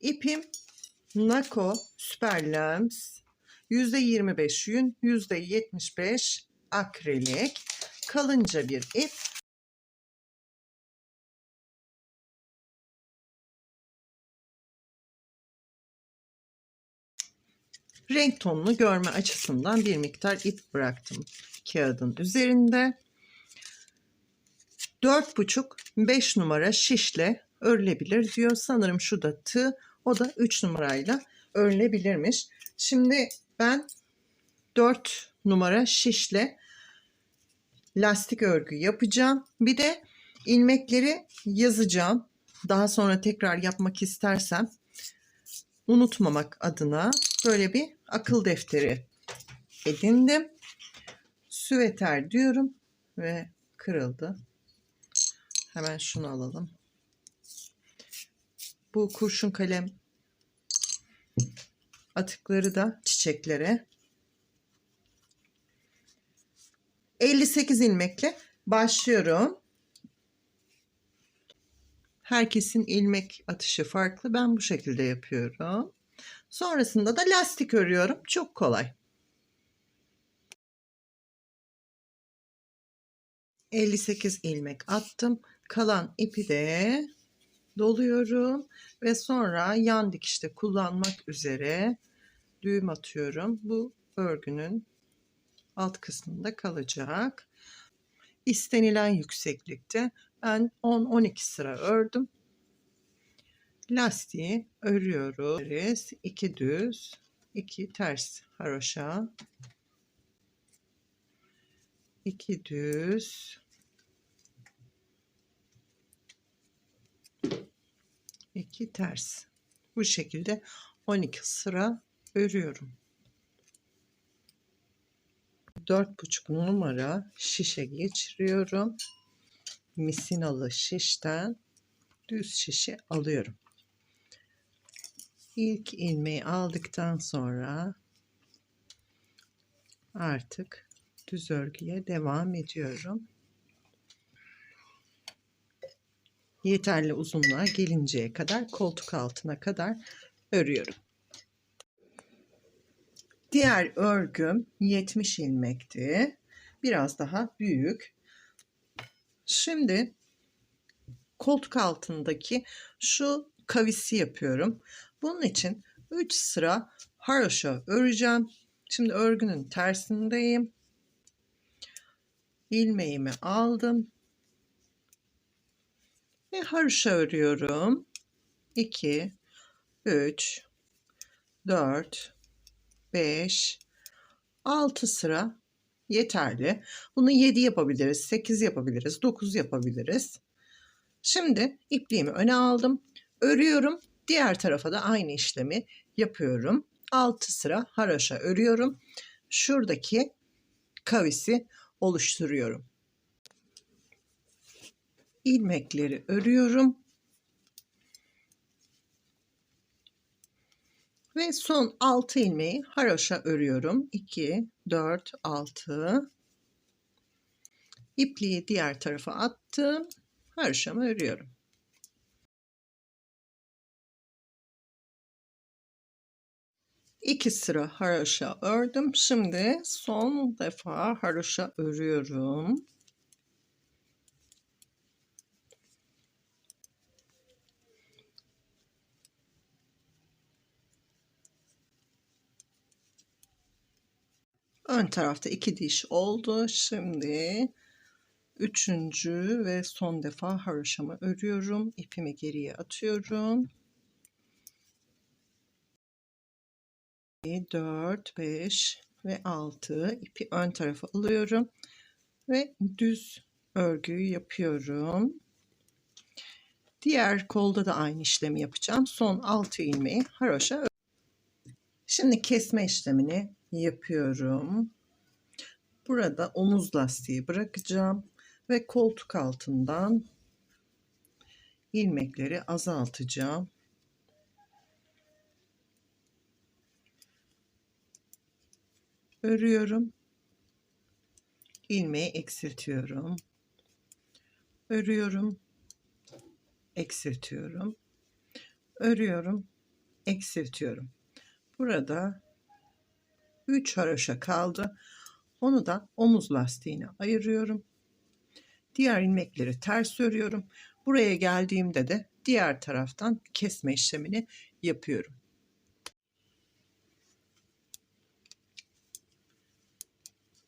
İpim Nako Super Lens %25 yün, %75 akrilik. Kalınca bir ip. Renk tonunu görme açısından bir miktar ip bıraktım kağıdın üzerinde. 4,5-5 numara şişle örülebilir diyor. Sanırım şu da tığ. O da 3 numarayla örülebilirmiş. Şimdi ben 4 numara şişle lastik örgü yapacağım. Bir de ilmekleri yazacağım. Daha sonra tekrar yapmak istersem unutmamak adına böyle bir akıl defteri edindim. Süveter diyorum ve kırıldı. Hemen şunu alalım. Bu kurşun kalem atıkları da çiçeklere 58 ilmekle başlıyorum. Herkesin ilmek atışı farklı. Ben bu şekilde yapıyorum. Sonrasında da lastik örüyorum. Çok kolay. 58 ilmek attım. Kalan ipi de doluyorum ve sonra yan dikişte kullanmak üzere düğüm atıyorum. Bu örgünün alt kısmında kalacak. İstenilen yükseklikte ben 10-12 sıra ördüm. Lastiği örüyoruz. 2 düz, 2 ters haroşa. 2 düz. 2 ters. Bu şekilde 12 sıra örüyorum. 4,5 numara şişe geçiriyorum. Misinalı şişten düz şişe alıyorum. İlk ilmeği aldıktan sonra artık düz örgüye devam ediyorum. Yeterli uzunluğa gelinceye kadar koltuk altına kadar örüyorum. Diğer örgüm 70 ilmekti. Biraz daha büyük. Şimdi koltuk altındaki şu kavisi yapıyorum. Bunun için 3 sıra haroşa öreceğim. Şimdi örgünün tersindeyim. İlmeğimi aldım. Ve haroşa örüyorum. 2 3 4 5 6 sıra yeterli. Bunu 7 yapabiliriz, 8 yapabiliriz, 9 yapabiliriz. Şimdi ipliğimi öne aldım. Örüyorum. Diğer tarafa da aynı işlemi yapıyorum. 6 sıra haraşa örüyorum. Şuradaki kavisi oluşturuyorum. İlmekleri örüyorum. Ve son 6 ilmeği haroşa örüyorum. 2, 4, 6. İpliği diğer tarafa attım. Haroşamı örüyorum. İki sıra haroşa ördüm. Şimdi son defa haroşa örüyorum. Ön tarafta iki diş oldu. Şimdi üçüncü ve son defa haroşamı örüyorum. İpimi geriye atıyorum. 4, 5 ve 6 ipi ön tarafa alıyorum ve düz örgüyü yapıyorum. Diğer kolda da aynı işlemi yapacağım. Son 6 ilmeği haroşa Şimdi kesme işlemini yapıyorum. Burada omuz lastiği bırakacağım ve koltuk altından ilmekleri azaltacağım. Örüyorum. ilmeği eksiltiyorum. Örüyorum. Eksiltiyorum. Örüyorum. eksiltiyorum. Burada 3 haroşa kaldı. Onu da omuz lastiğine ayırıyorum. Diğer ilmekleri ters örüyorum. Buraya geldiğimde de diğer taraftan kesme işlemini yapıyorum.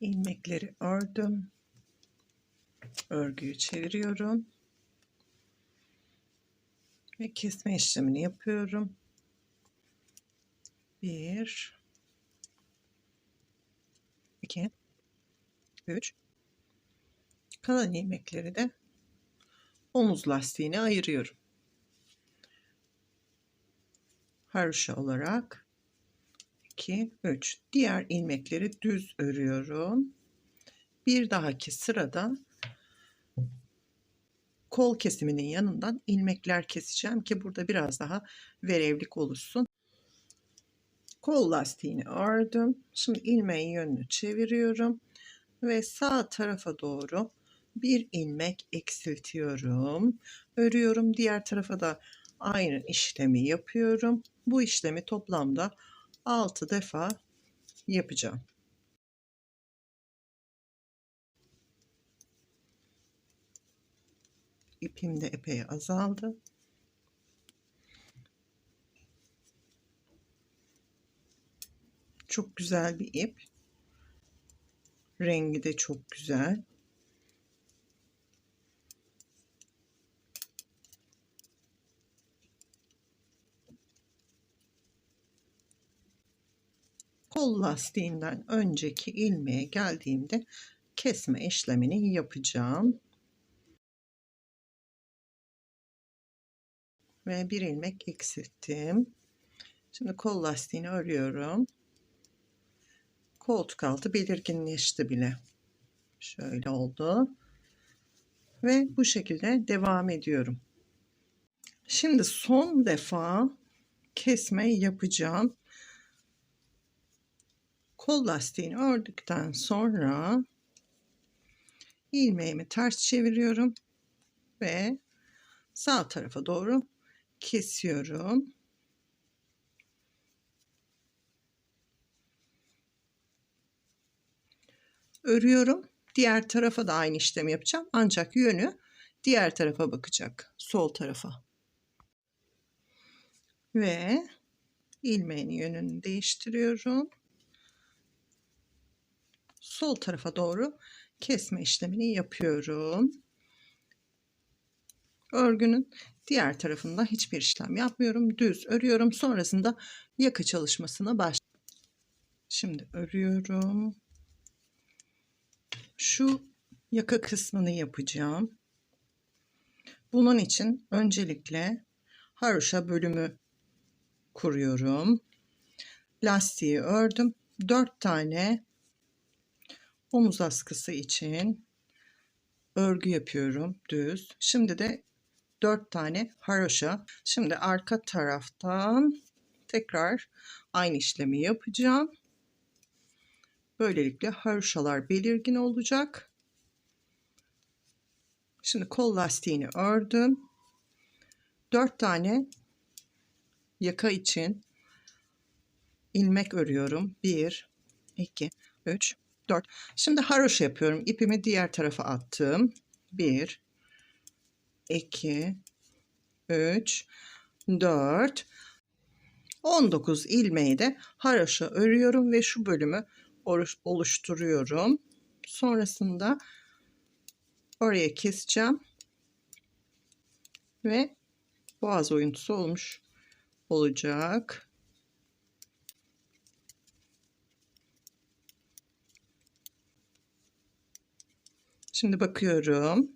ilmekleri ördüm. Örgüyü çeviriyorum. Ve kesme işlemini yapıyorum. Bir, iki, üç. Kalan ilmekleri de omuz lastiğine ayırıyorum. Haroşa olarak 2, 3. Diğer ilmekleri düz örüyorum. Bir dahaki sırada kol kesiminin yanından ilmekler keseceğim ki burada biraz daha verevlik oluşsun. Kol lastiğini ördüm. Şimdi ilmeğin yönünü çeviriyorum ve sağ tarafa doğru bir ilmek eksiltiyorum. Örüyorum. Diğer tarafa da aynı işlemi yapıyorum. Bu işlemi toplamda 6 defa yapacağım. İpim de epey azaldı. Çok güzel bir ip. Rengi de çok güzel. kol lastiğinden önceki ilmeğe geldiğimde kesme işlemini yapacağım. Ve bir ilmek eksilttim. Şimdi kol lastiğini örüyorum. Koltuk altı belirginleşti bile. Şöyle oldu. Ve bu şekilde devam ediyorum. Şimdi son defa kesme yapacağım kol lastiğini ördükten sonra ilmeğimi ters çeviriyorum ve sağ tarafa doğru kesiyorum. Örüyorum. Diğer tarafa da aynı işlemi yapacağım. Ancak yönü diğer tarafa bakacak. Sol tarafa. Ve ilmeğin yönünü değiştiriyorum sol tarafa doğru kesme işlemini yapıyorum. Örgünün diğer tarafında hiçbir işlem yapmıyorum. Düz örüyorum. Sonrasında yaka çalışmasına başlıyorum. Şimdi örüyorum. Şu yaka kısmını yapacağım. Bunun için öncelikle haroşa bölümü kuruyorum. Lastiği ördüm. 4 tane omuz askısı için örgü yapıyorum düz. Şimdi de 4 tane haroşa. Şimdi arka taraftan tekrar aynı işlemi yapacağım. Böylelikle haroşalar belirgin olacak. Şimdi kol lastiğini ördüm. 4 tane yaka için ilmek örüyorum. 1 2 3 4. Şimdi haroşa yapıyorum. İpimi diğer tarafa attım. 1 2 3 4 19 ilmeği de haroşa örüyorum ve şu bölümü oluşturuyorum. Sonrasında oraya keseceğim. Ve boğaz oyuntusu olmuş olacak. Şimdi bakıyorum.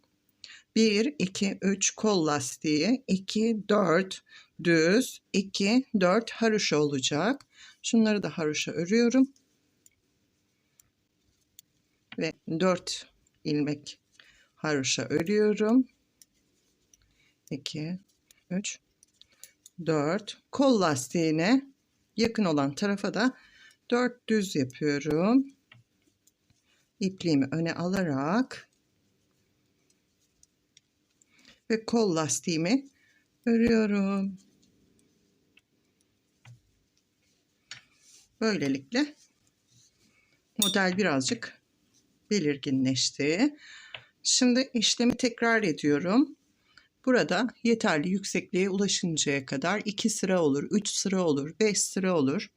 1, 2, 3 kol lastiği, 2, 4 düz, 2, 4 haroşa olacak. Şunları da haroşa örüyorum. Ve 4 ilmek haroşa örüyorum. 2, 3, 4. Kol lastiğine yakın olan tarafa da 4 düz yapıyorum. İpliğimi öne alarak ve kol lastiğimi örüyorum. Böylelikle model birazcık belirginleşti. Şimdi işlemi tekrar ediyorum. Burada yeterli yüksekliğe ulaşıncaya kadar 2 sıra olur, 3 sıra olur, 5 sıra olur.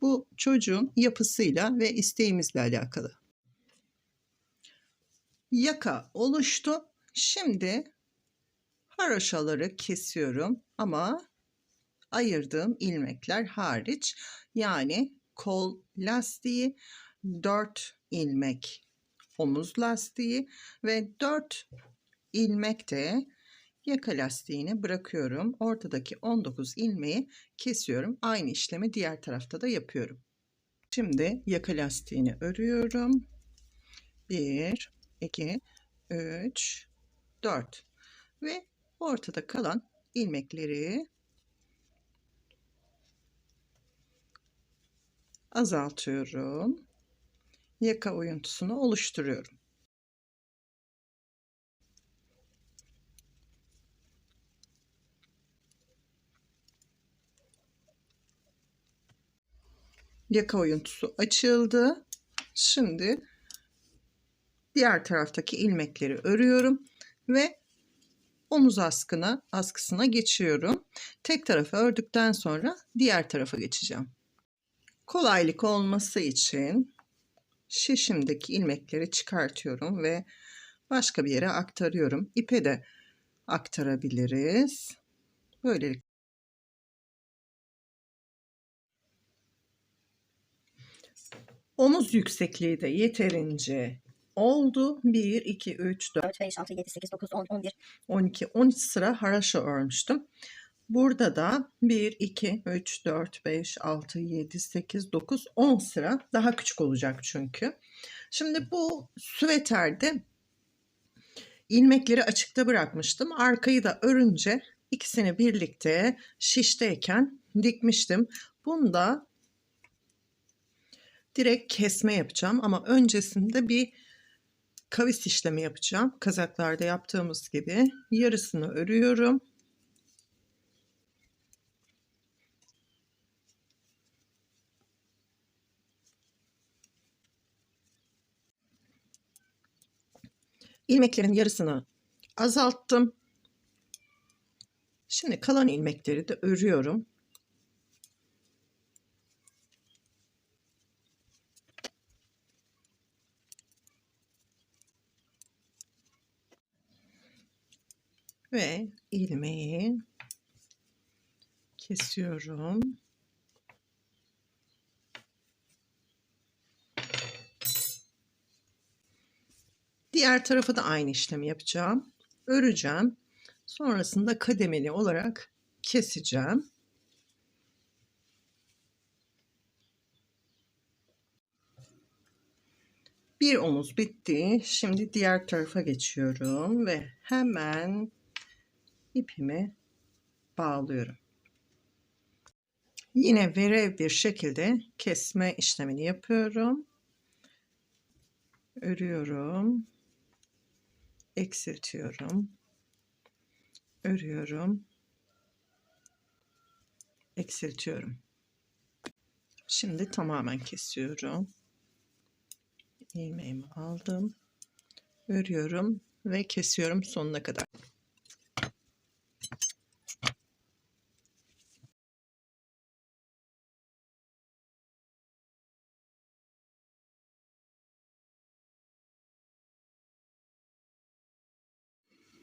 Bu çocuğun yapısıyla ve isteğimizle alakalı. Yaka oluştu. Şimdi haroşaları kesiyorum ama ayırdığım ilmekler hariç yani kol lastiği 4 ilmek omuz lastiği ve 4 ilmek de yaka lastiğini bırakıyorum. Ortadaki 19 ilmeği kesiyorum. Aynı işlemi diğer tarafta da yapıyorum. Şimdi yaka lastiğini örüyorum. 1, 2, 3, 4 ve ortada kalan ilmekleri azaltıyorum. Yaka oyuntusunu oluşturuyorum. Yaka oyuntusu açıldı. Şimdi diğer taraftaki ilmekleri örüyorum ve omuz askına askısına geçiyorum. Tek tarafı ördükten sonra diğer tarafa geçeceğim. Kolaylık olması için şişimdeki ilmekleri çıkartıyorum ve başka bir yere aktarıyorum. İpe de aktarabiliriz. Böylelikle Omuz yüksekliği de yeterince oldu. 1, 2, 3, 4, 4, 5, 6, 7, 8, 9, 10, 11. 12, 13 sıra haraşo örmüştüm. Burada da 1, 2, 3, 4, 5, 6, 7, 8, 9, 10 sıra daha küçük olacak çünkü. Şimdi bu süveterde ilmekleri açıkta bırakmıştım. Arkayı da örünce ikisini birlikte şişteyken dikmiştim. Bunda direkt kesme yapacağım ama öncesinde bir kavis işlemi yapacağım. Kazaklarda yaptığımız gibi yarısını örüyorum. İlmeklerin yarısını azalttım. Şimdi kalan ilmekleri de örüyorum. Ve ilmeği kesiyorum. Diğer tarafa da aynı işlemi yapacağım. Öreceğim. Sonrasında kademeli olarak keseceğim. Bir omuz bitti. Şimdi diğer tarafa geçiyorum ve hemen ipimi bağlıyorum. Yine verev bir şekilde kesme işlemini yapıyorum. Örüyorum eksiltiyorum. Örüyorum. Eksiltiyorum. Şimdi tamamen kesiyorum. ilmeğimi aldım. Örüyorum ve kesiyorum sonuna kadar.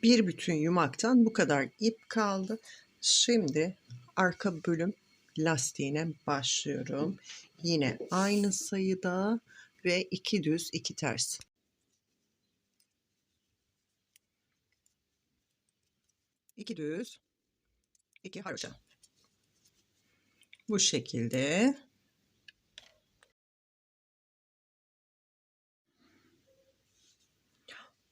Bir bütün yumaktan bu kadar ip kaldı. Şimdi arka bölüm lastiğine başlıyorum. Yine aynı sayıda ve iki düz iki ters. İki düz, iki haroşa. Bu şekilde.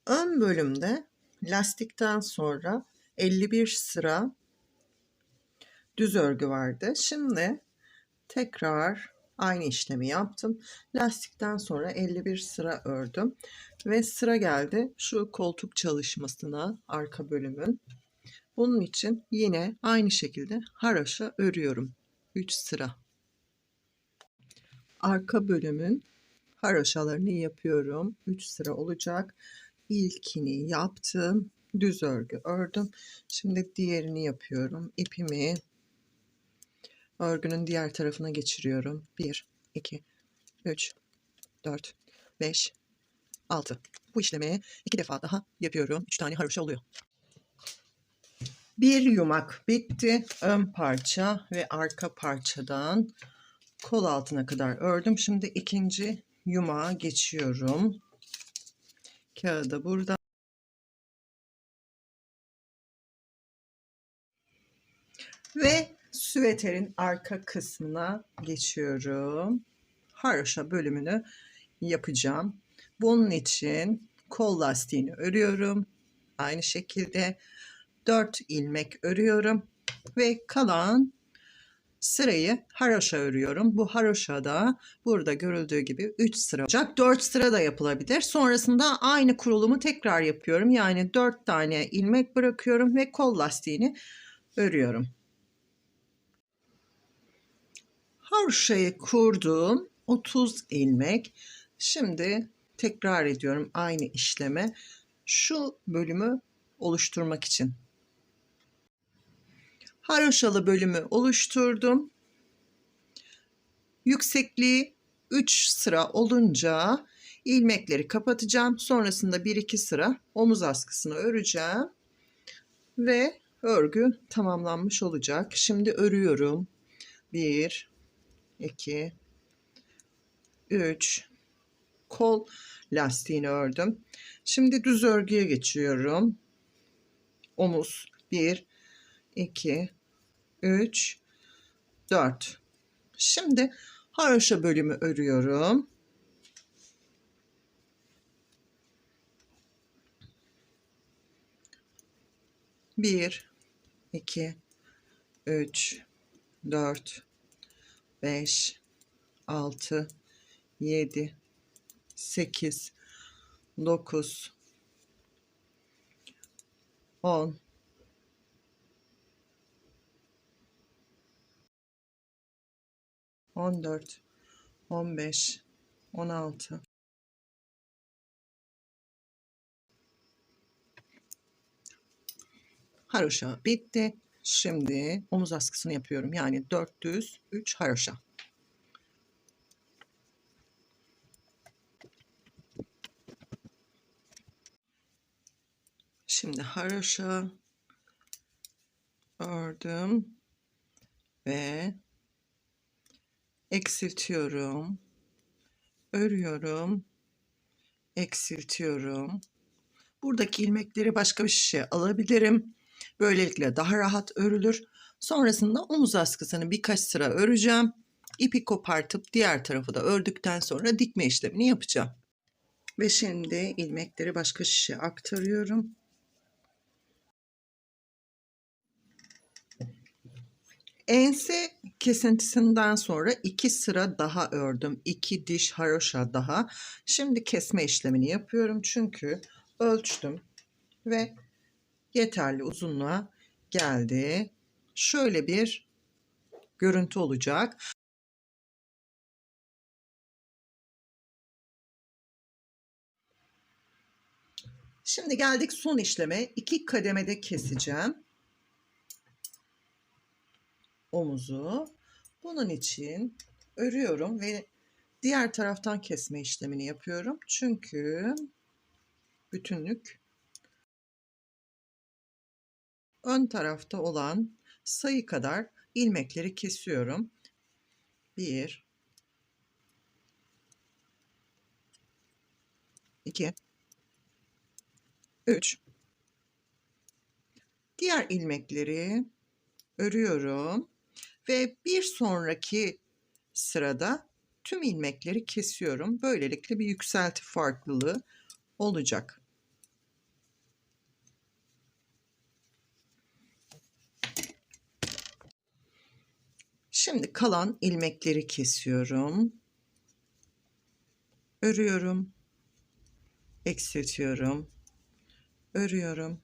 Ön bölümde lastikten sonra 51 sıra düz örgü vardı. Şimdi tekrar aynı işlemi yaptım. Lastikten sonra 51 sıra ördüm ve sıra geldi şu koltuk çalışmasına arka bölümün. Bunun için yine aynı şekilde haroşa örüyorum. 3 sıra. arka bölümün haroşalarını yapıyorum. 3 sıra olacak. İlkini yaptım. Düz örgü ördüm. Şimdi diğerini yapıyorum. İpimi örgünün diğer tarafına geçiriyorum. 1, 2, 3, 4, 5, 6. Bu işlemi iki defa daha yapıyorum. 3 tane haroşa oluyor. Bir yumak bitti. Ön parça ve arka parçadan kol altına kadar ördüm. Şimdi ikinci yumağa geçiyorum. Kağıdı burada. Ve süveterin arka kısmına geçiyorum. Haroşa bölümünü yapacağım. Bunun için kol lastiğini örüyorum. Aynı şekilde 4 ilmek örüyorum ve kalan sırayı haroşa örüyorum. Bu haroşada burada görüldüğü gibi 3 sıra olacak. 4 sıra da yapılabilir. Sonrasında aynı kurulumu tekrar yapıyorum. Yani 4 tane ilmek bırakıyorum ve kol lastiğini örüyorum. Haroşayı kurdum. 30 ilmek. Şimdi tekrar ediyorum aynı işleme. Şu bölümü oluşturmak için. Haroşalı bölümü oluşturdum. Yüksekliği 3 sıra olunca ilmekleri kapatacağım. Sonrasında 1-2 sıra omuz askısını öreceğim. Ve örgü tamamlanmış olacak. Şimdi örüyorum. 1 2 3 kol lastiğini ördüm. Şimdi düz örgüye geçiyorum. Omuz 1 2 3 4 Şimdi haroşa bölümü örüyorum. Bir, iki, üç, dört, beş, altı, yedi, sekiz, dokuz, on, 14, 15, 16. Haroşa bitti. Şimdi omuz askısını yapıyorum. Yani 400, 3 haroşa. Şimdi haroşa ördüm ve eksiltiyorum, örüyorum, eksiltiyorum. Buradaki ilmekleri başka bir şişe alabilirim. Böylelikle daha rahat örülür. Sonrasında omuz askısını birkaç sıra öreceğim. İpi kopartıp diğer tarafı da ördükten sonra dikme işlemini yapacağım. Ve şimdi ilmekleri başka şişe aktarıyorum. Ense kesintisinden sonra iki sıra daha ördüm. iki diş haroşa daha. Şimdi kesme işlemini yapıyorum. Çünkü ölçtüm ve yeterli uzunluğa geldi. Şöyle bir görüntü olacak. Şimdi geldik son işleme. İki kademede keseceğim omuzu. Bunun için örüyorum ve diğer taraftan kesme işlemini yapıyorum. Çünkü bütünlük ön tarafta olan sayı kadar ilmekleri kesiyorum. 1 2 3 Diğer ilmekleri örüyorum ve bir sonraki sırada tüm ilmekleri kesiyorum. Böylelikle bir yükselti farklılığı olacak. Şimdi kalan ilmekleri kesiyorum. Örüyorum. Eksiltiyorum. Örüyorum.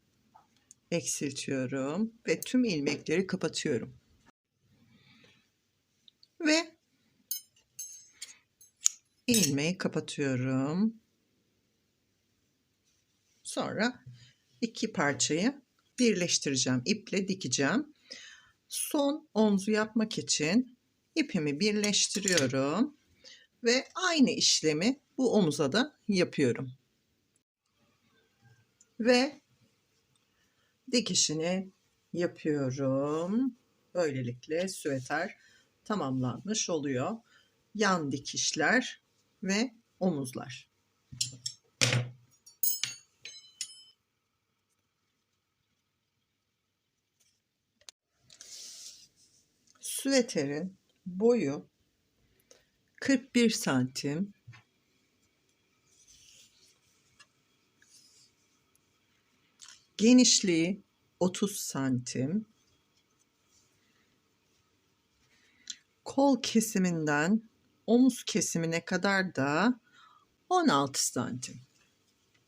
Eksiltiyorum ve tüm ilmekleri kapatıyorum. Ve ilmeği kapatıyorum. Sonra iki parçayı birleştireceğim. iple dikeceğim. Son omzu yapmak için ipimi birleştiriyorum ve aynı işlemi bu omuza da yapıyorum. Ve dikişini yapıyorum. Böylelikle süveter tamamlanmış oluyor. Yan dikişler ve omuzlar. Süveterin boyu 41 santim. Genişliği 30 santim. Kol kesiminden omuz kesimine kadar da 16 santim.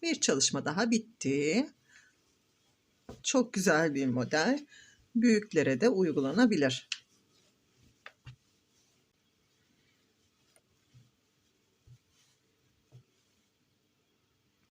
Bir çalışma daha bitti. Çok güzel bir model. Büyüklere de uygulanabilir.